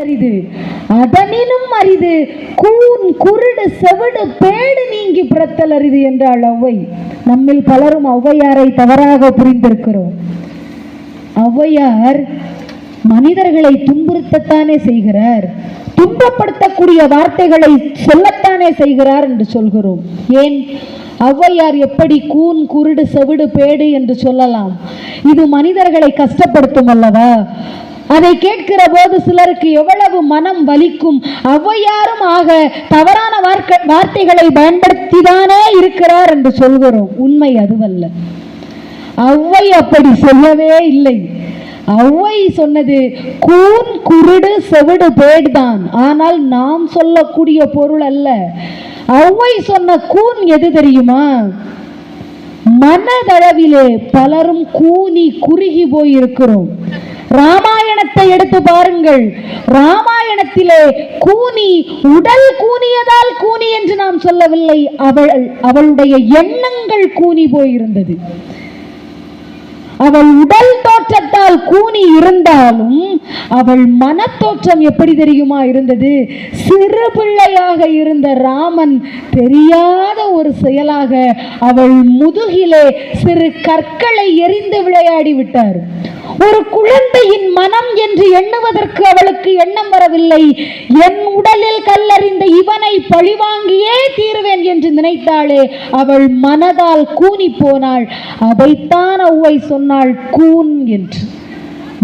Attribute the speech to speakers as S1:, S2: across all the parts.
S1: அரிது. அதனினும் அரிது. கூன் குருடு செவிடு பேடு நீங்கி புறத்தல் அரிது என்றாள் ஒளவை நம்மில் பலரும் ஒளவையாரை தவறாக புரிந்திருக்கிறோம். ஒளவையார் மனிதர்களை துன்புறுத்தத்தானே செய்கிறார். துன்பப்படுத்தக்கூடிய வார்த்தைகளை சொல்லத்தானே செய்கிறார் என்று சொல்கிறோம். ஏன்? ஒளவையார் எப்படி கூன் குருடு செவிடு பேடு என்று சொல்லலாம்? இது மனிதர்களை கஷ்டப்படுத்தும் அல்லவா? அதை கேட்கிற போது சிலருக்கு எவ்வளவு மனம் வலிக்கும். ஔவையாரும் ஆக தவறான வார்க்க வார்த்தைகளை பயன்படுத்திதானே இருக்கிறார் என்று சொல்கிறோம். உண்மை அதுவல்ல. ஔவை அப்படி சொல்லவே இல்லை. ஔவை சொன்னது கூன் குருடு செவிடு பேடுதான் ஆனால் நாம் சொல்லக்கூடிய பொருள் அல்ல. ஔவை சொன்ன கூன் எது தெரியுமா? மனதளவிலே பலரும் கூனி குறுகி போயிருக்கிறோம். ராமா ராமாயணத்தை எடுத்து பாருங்கள். ராமாயணத்திலே கூனி உடல் கூனியதால் கூனி என்று நாம் சொல்லவில்லை. அவள் அவளுடைய எண்ணங்கள் கூனி போயிருந்தது. அவள் உடல் தோற்றத்தால் கூனி இருந்தாலும் அவள் மனத்தோற்றம் எப்படி தெரியுமா இருந்தது? சிறு பிள்ளையாக இருந்த ராமன் தெரியாத ஒரு செயலாக அவள் முதுகிலே சிறு கற்களை எரிந்து விளையாடி விட்டார். ஒரு குழந்தையின் மனம் என்று எண்ணுவதற்கு அவளுக்கு எண்ணம் வரவில்லை. என் உடலில் கல்லறிந்த இவனை பழிவாங்கியே தீருவேன் என்று நினைத்தாளே அவள் மனதால் கூனி போனாள். அதைத்தான் ஔவை சொன்னாள் கூன் என்று.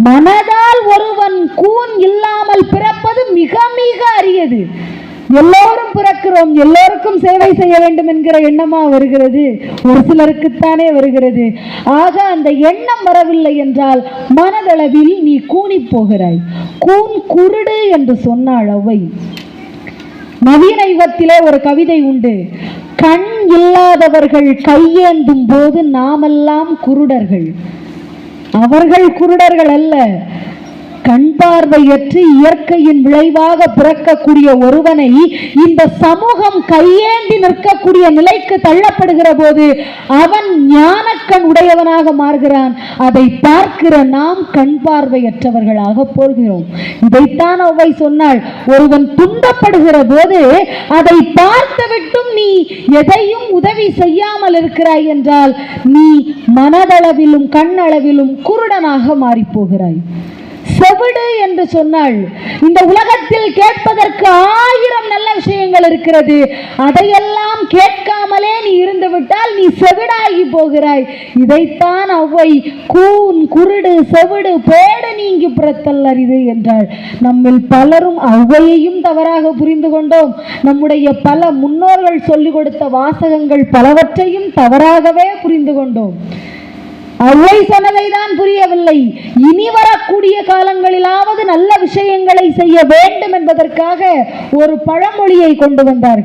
S1: மனதால் ஒருவன் கூன் இல்லாமல் பிறப்பது மிக மிக அரியது. எல்லோரும் பிறக்கிறோம். எல்லோருக்கும் சேவை செய்ய வேண்டும் என்கிற எண்ணமா வருகிறது. ஒரு சிலருக்குத்தானே வருகிறது. ஆக அந்த எண்ணம் வரவில்லை என்றால் மனதளவில் நீ கூணி போகிறாய். கூன் குருடு என்று சொன்னாள் அவை நவீன யுகத்திலே ஒரு கவிதை உண்டு. கண் இல்லாதவர்கள் கையேந்தும் போது நாமெல்லாம் குருடர்கள். அவர்கள் குருடர்கள் அல்ல. கண் பார்வையற்று இயற்கையின் விளைவாக பிறக்கக்கூடிய ஒருவனை இந்த சமூகம் கையேந்தி நிற்கக்கூடிய நிலைக்கு தள்ளப்படுகிற போது அவன் ஞானக்கண் உடையவனாக மாறுகிறான். அதை பார்க்கிற நாம் கண் பார்வையற்றவர்களாக போகிறோம். இதைத்தான் அவை சொன்னால் ஒருவன் துன்பப்படுகிற போது அதை பார்த்துவிட்டும் நீ எதையும் உதவி செய்யாமல் இருக்கிறாய் என்றால் நீ மனதளவிலும் கண்ணளவிலும் குருடனாக மாறிப்போகிறாய். செவிடு என்று சொன்னாள் இந்த உலகத்தில் கேட்பதற்கு ஆயிரம் நல்ல விஷயங்கள் இருக்கிறது. அதையெல்லாம் கேட்காமலே நீ இருந்து விட்டால் நீ செவிடாகி போகிறாய். இதைத்தான் அவ்வை கூன் குருடு செவிடு பேடு நீங்கி புறத்தல் என்றாள். நம்மில் பலரும் ஔவையையும் தவறாக புரிந்து கொண்டோம். நம்முடைய பல முன்னோர்கள் சொல்லிக் கொடுத்த வாசகங்கள் பலவற்றையும் தவறாகவே புரிந்து கொண்டோம். அவ்வை சொன்னதை தான் புரியவில்லை. இனி வரக்கூடிய செய்ய வேண்டும் என்பதற்காக ஒரு பழமொழியை கொண்டு வந்தார்கள்.